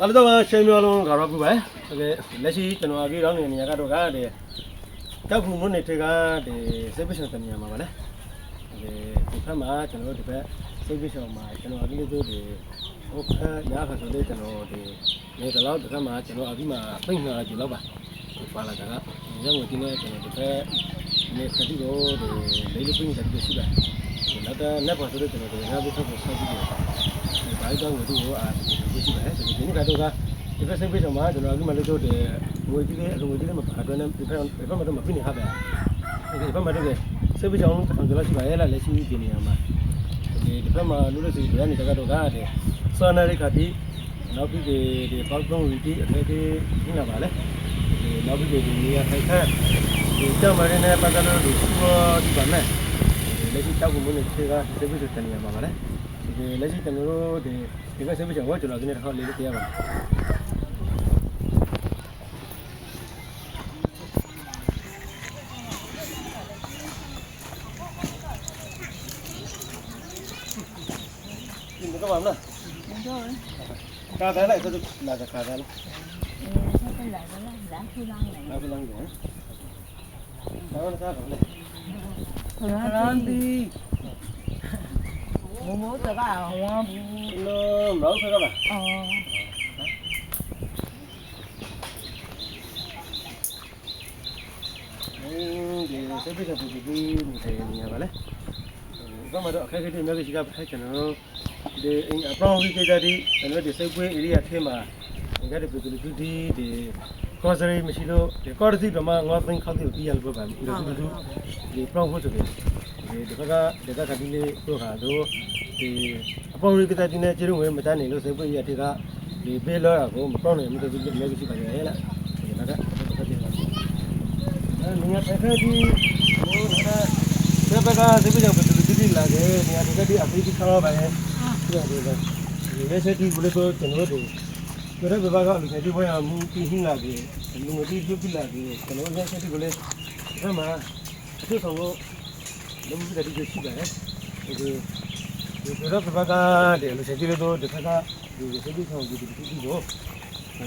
အားလုံးတော့ရှင်းပြောလုံးကတော့ပြပါတကယ်လက်ရှိကျွန်တော်အကြီးတော့နေနေရကတော့ကတည်းကောက်ခုမွန်းနေထေကတည်းစိတ်ပရှင်တနေရာမှာပါလေတကယ်ဒီဖက်မှာကျွန်တော်တို့ဒီဘက်စိတ်ပရှင်မှာကျွန်တော်အကြီးလေးတို့ဒီဟိုဖက်ညာခါဆိုလေးကျွန်တော်ဒီနေတော့ဒီဘက်မှာကျွန်တော်အကြီးမှာပြိညာကျလောက်ပါဒီပါလာတာကရငွေတင်းနေကျွန်တော်ဒီဘက်နေခတိတော့ဒီလေးလေးပြင်းတယ်ရှိပါနောက်တော့နောက်ပါဆိုတော့ကျွန်တော်ဒီငါဘုဖို့ဆက်ကြည့်တယ် ဒီဘိုင်းတော့ငါတို့အားဒီရှိပါတယ်ဒီနေ့ကတော့ကဒီဘက်စိတ်ပရှင်မှာကျွန်တော်အကြီးမလို့တို့ဒီငွေကြီးလေးအလုံးငွေကြီးလေးမပါတော့နဲ့ဒီဘက်ဒီဘက်မှာတော့မပြင်းနေဟာပဲဒီဘက်မှာတော့စိတ်ပရှင်အောင်ကျွန်တော်ရှိပါရဲ့လားလက်ရှိဒီနေရာမှာဒီဒီဘက်မှာလို့လို့စီဒီကနေတကတော့ကတဲ့စောနာရိခတိနောက်ပြီးဒီဒီပေါက်ကုန်းဝီတီအသေးသေးရှင်းလာပါလေဒီနောက်ပြီးဒီနေရာထိုက်ခန့်ဒီကြောက်မရင်းနဲ့ပတ်သက်လို့ဒီဘောဒီပါမယ်ဒီလက်ရှိတောက်ကုန်မင်းတွေကစိတ်ပရှင်တနေရာမှာပါလေ de la gente no de de que se ve mucho la gente hall le tía va Mình có bấm nè. Đúng rồi. Cà thế này tôi là cà thế này. Ừ, sao tôi lại nó là phu lăng này. Là phu lăng này. Đó nó sao rồi. Đi. 我没这个，我那毛车干嘛？哦，嗯，这这边是不是给你谁你看吧嘞？ဘာမှတော့အခက်အခဲတွေမျိုးရှိကဖက်ကျွန်တော်တို့ဒီအင်အပရောင်းဝီကေတာဒီကျွန်တော်တို့စိတ်ကွေး area ထဲမှာငါတို့ပြည်သူလူထုဒီဒီကောစရီမရှိလို့ဒီကောရစီတော့မှငါသိန်းခောက်တီကိုပြရလို့ပါဒီလူထုဒီပရောင်းဖို့ဆိုတယ် ဒီဒီဘက်ကဒီကကတိလေးတို့ဟာတို့ဒီအပေါ်ဝီကေတာဒီနဲ့ကျေရုံဝဲမတန်းနေလို့စိတ်ကွေး area တွေကဒီပေးလောတာကိုမပရောင်းနိုင်ဘူးတူတူမျိုးရှိပါရဲ့လားဒီကကတစ်ခါတည်းပါအဲငါတစ်ခါတည်းဟိုကဘက်ကစိတ်ကြောင့်ဘယ်လိုတိတိလာခဲ့နေရာဒီကတိအဖေးကြီးခါပါရဲ့ဒီကဒီကဒီလက်ဆက်တီဘလို့ဆိုကျွန်တော်တို့ကျွန်တော်ဘက်ကလူတွေဘွားမူပြီးဟင်းလာခဲ့လူငယ်တီပြုတ်လာခဲ့ကျွန်တော်လက်ဆက်တီကိုလည်းဘယ်မှာအထူးဆောင်လို့ လုံးဝတတိရှိပါတယ်ဒီဒီကျွန်တော်ဘက်ကဒီလူဆက်တီလို့ဒီဘက်ကဒီစိတ်ဆောင်ဒီဒီဒီကို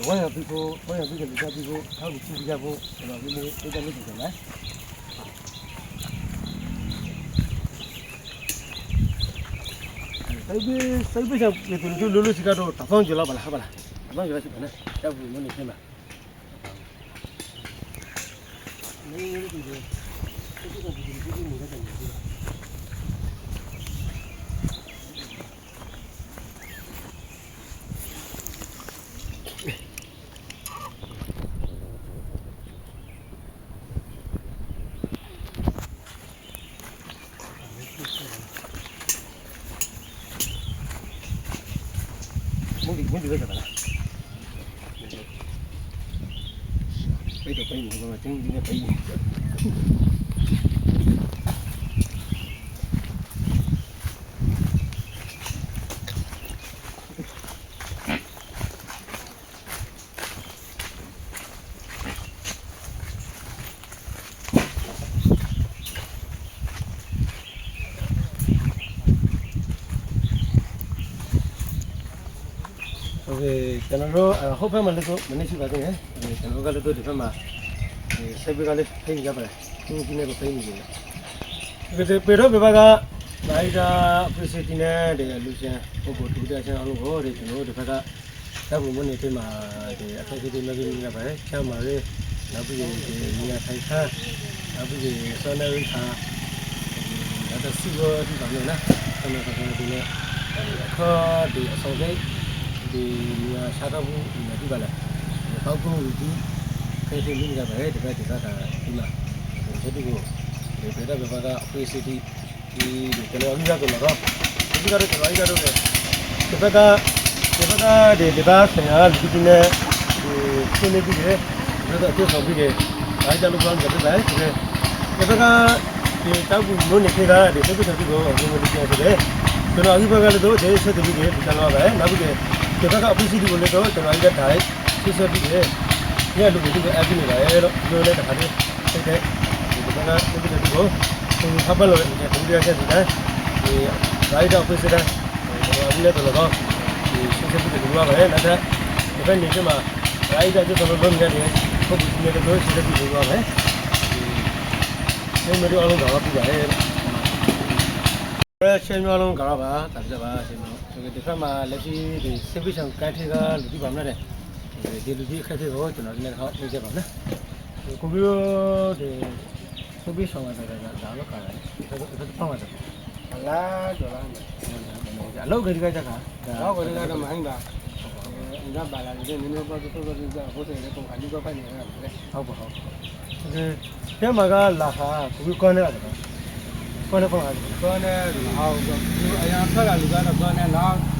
ဝါရပြီးကိုဝါရပြီးကလူစားပြီးကိုထောက်ကြည့်ကြဖို့ကျွန်တော်ဒီနေ့ဒီကနေ့ဒီကနေ့ sai bi sai bi sa ke tun ju lulu sika do ta fon jula bala bala ma yo si bana ta bu mo ni tema ni ni ni ni mo di mo di ka bala ಮುಂದೆ ಬೇಕಲ್ಲ ಪೈ ಪೈ ಪೈ ಪೈ di ne pai Okay ကျွန်တော်တို့ဟုတ်ဘက်မှာလည်းတော့မနေ့ရှိပါသေးတယ်ကျွန်တော်ကလည်းတော့ဒီဘက်မှာစိတ်ဘက်ကလည်းဖိနေကြပါလား သူဒီနေ့ကိုဖိနေကြတယ်ဒီပေတော့ဘက်ကနိုင်တာ appreciate နဲ့ဒီလူရှင်ပုဂ္ဂိုလ်တူတဲ့ချင်းအောင်လို့ဟောဒီကျွန်တော်တို့ဒီဘက်ကတပ်ဖို့မနေသေးမှာဒီအခက်အခဲတွေလည်းနေရပါတယ်ချမ်းပါလေနောက်ပြီးဒီနေရာထိုင်ခါနောက်ပြီးစောနေရခါဒါတော့စီရောဒီပါမယ်နော်ကျွန်တော်ကဒီနေ့အခါဒီအစောစိတ်ဒီနေရာရှာတော့ဘူးဒီမှာဒီပါလားပေါက်ကုန်းဒီခေတ္တလေးကပဲဒီဘက်ဒီဘက်ကဒီမှာဒီဒီကို ဒီဘက်ဘက်ကအဖေးစီတီဒီကျွန်တော်အမိရကတော့တော့ဒီကတော့ကျွန်တော်အမိရတော့ဒီဘက်ကဒီဘက်ကဒီဒီဘာဆရာဒီဒီနဲ့ဒီရှင်းနေပြီလေဒါတော့အကျဆောင်ပြီးတယ်အားကြောင့်လို့ပြောကြတယ်ဗျဒီဘက်ကဒီတော က်ကူလို့နေခေတာဒီဘက်ကတည်းကကိုအမှုမလုပ်ခဲ့တယ်ကျွန်တော်အမိဘက်ကလည်းတော့ဒီဆက်တပြီးတယ်ဒီကနေ့ပဲနောက်ပြီးဒီဘက်ကအပူစီဒီကိုလည်းတော့ကျွန်တော်ရတဲ့ဆွဆွပြီးတယ်။ညလူတွေကအပ်နေပါရဲ့လို့ပြောလဲတခါတည်းစိတ်တဲ့ဒီဘက်ကဒီဘက်ကိုသူဖပ်လို့ဒီဒုတိယချက်စီတိုင်းဒီရိုက်တော့ဖိစတဲ့ကျွန်တော်အပြီးလည်းတော့ဒီဆွဆွပြီးတယ်လို့ပါပဲ။နောက်ထပ်ဒီဘက်နေမှာအဲ့ဒါကျတော့ဘယ်လိုလဲပုတ်ပြီးတော့ဆက်ပြီးပြောပါမယ်ဒီမတို့အလုံးကတော့ပြပါတယ်အဲချင်းမျိုးလုံးကတော့ပါတပြပါချင်းမျိုးဒီဒီဖက်မှာလက်ရှိဒီစစ်ပစ်ဆောင်ကိုင်းထေကလူကြည့်ပါမလားဒီလူကြီးခက်ခဲတော့ကျွန်တော်ဒီနေ့ဟောနေကြပါနော်ကိုပြီးတော့ဒီစစ်ပစ်ဆောင်ကလည်းဒါတော့ကားတယ်ဒါ တော့ဖောင်းရတယ်လားကြော်လားအလောက်ကလေးကကြတာတော့ကိုလည်းတော့မဟင်းတာအင်းကပါလာတယ်နည်းနည်းပေါ့တော့တော့တော့ဟိုတယ်လည်းပုံအလူကပိုက်နေတာလေဟုတ်ပါဟုတ်ဒီတဲမှာကလာခါကိုကောနေရတယ်ကောနေပေါ့ဟာကောနဲ့ဟောတော့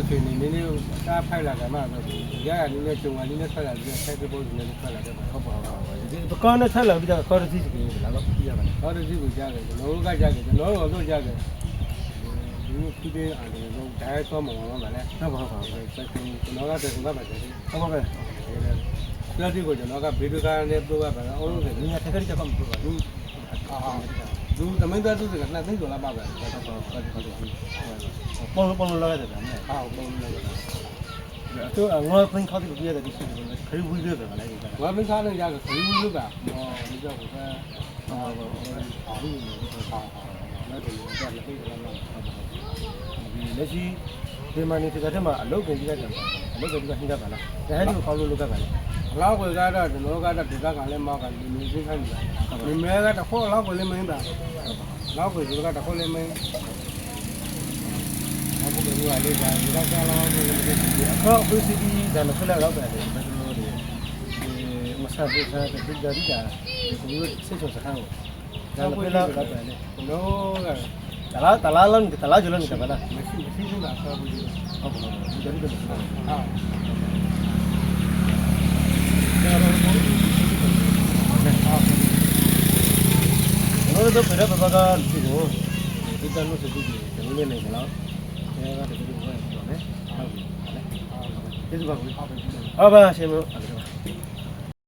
အရာထွက်လာလူကတော့ကောနဲ့တော့တိုက်ပွဲအခြေအနေနည်းနည်းစားဖိုက်လာကြမှာပဲရရနည်းနည်းကြုံရနည်းနည်းထွက်လာပြီးဆက်ပြီးပုံနည်းနည်းထွက်လာတယ်ဟုတ်ပါဟုတ်ဒီကောနေဆက်လာပြီးတော့ကောရစီစကေးလာတော့ပြရပါမယ်တော့ဒီကိုကြားတယ်ကျွန်တော်တို့ကကြားတယ်ကျွန်တော်တို့တော့ကြားတယ်ဒီခုတည်းအားလုံးတော့ဒါတော့မဝင်ပါနဲ့ဟုတ်ပါဟုတ်ပါဟုတ်ဆက်ကျွန်တော်ကတည်းကပါပဲပါပဲပြတိကိုကျွန်တော်ကဗီဒီယိုကာနဲ့ပြောပါမယ်အောင်လို့ဆိုဒီကတက်ကလေးချက်မှမပြောပါဘူးအာဟာ သူသမင်းသားသူကနှစ်သိန်းဒေါ်လာပါပဲပေါ်ပေါ်လာရတယ်ဗျာဟာပုံလို့အတူငါဖင်ခေါ်ပြီးပြရတယ်ဒီစီကခရီးဝီးရတယ်လည်းဒီကဝါမင်းသားလည်းရကခရီးလို့ပါဟောဒီကြောက်ကဟာဟာဟာဟာလည်းဒီလိုကလည်းသိတယ်လားဒီလက်ရှိဒီမနီတကတဲ့မှာအလုပ်ကိုကြီးရတယ်အလုပ်ကိုကြီးကဟင်းကြပါလားဒါဟဲ့ဒီခေါ်လို့လုပ်ကြပါလား လောက်ကိုကတော့ကျွန်တော်ကတော့ဒီဘက်ကလည်းမောက်ကဒီလိုသိခိုင်းတယ်ဒီမဲကတော့ခေါ်လောက်ကိုလည်းမင်းတာလောက်ကိုဒီဘက်ကခေါ်လည်းမင်းအခုဒီလိုလေးကဒီကစားလောက်ကိုလည်းသိတယ်အခု PCB ဒါလည်းဖလက်တော့တယ်ဘယ်လိုလဲဒီမဆာဘူးစားတဲ့ဒီကြရီကဒီကိုစစ်ချောစခန်းကိုဒါလည်းဖလက်တော့တယ်ကျွန်တော်ကတလားတလားလုံးတလားကျလုံးနေပါလားမရှိမရှိဘူးလားဆောဘူးဟုတ်ပါဘူးဒီကြရီကမရှိဘူးဟာ ကျွန်တော်တို့ဖရက်ဘဘကဒီကိုဒီတန်လို့စစ်ကြည့်ကျွန်တော်လ